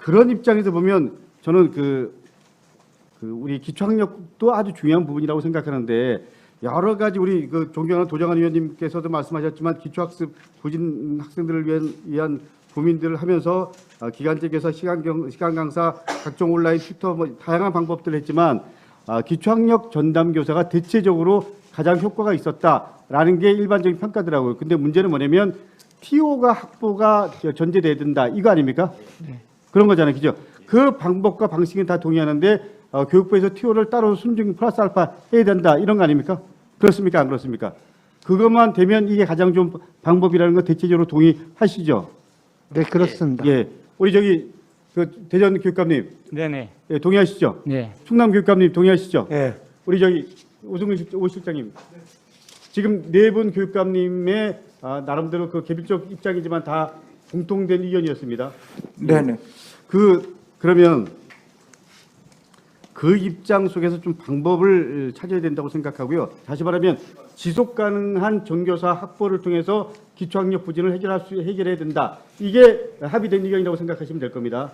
그런 입장에서 보면 저는 그, 그 우리 기초학력도 아주 중요한 부분이라고 생각하는데 여러 가지 우리 그 존경하는 도정환 의원님께서도 말씀하셨지만 기초학습 부진 학생들을 위한, 위한 고민들을 하면서 아, 기간제에서 시간 경 시간 강사 각종 온라인 튜터 뭐 다양한 방법들을 했지만 아, 기초학력 전담 교사가 대체적으로 가장 효과가 있었다라는 게 일반적인 평가더라고요. 근데 문제는 뭐냐면 TO가 확보가 전제돼야 된다 이거 아닙니까? 그런 거잖아요, 그죠? 그 방법과 방식은 다 동의하는데 어, 교육부에서 TO를 따로 순증 플러스 알파 해야 된다 이런 거 아닙니까? 그렇습니까? 안 그렇습니까? 그것만 되면 이게 가장 좋은 방법이라는 거 대체적으로 동의하시죠? 네, 그렇습니다. 예, 우리 저기 그 대전 교육감님 네네. 예, 동의하시죠? 네. 충남 교육감님 동의하시죠? 예. 우리 저기 오승근 실- 오 실장님 지금 네 분 교육감님의 아, 나름대로 그 개별적 입장이지만 다 공통된 의견이었습니다. 네네. 그 그러면 그 입장 속에서 좀 방법을 찾아야 된다고 생각하고요. 다시 말하면 지속 가능한 전교사 확보를 통해서 기초학력 부진을 해결할 수 해결해야 된다. 이게 합의된 의견이라고 생각하시면 될 겁니다.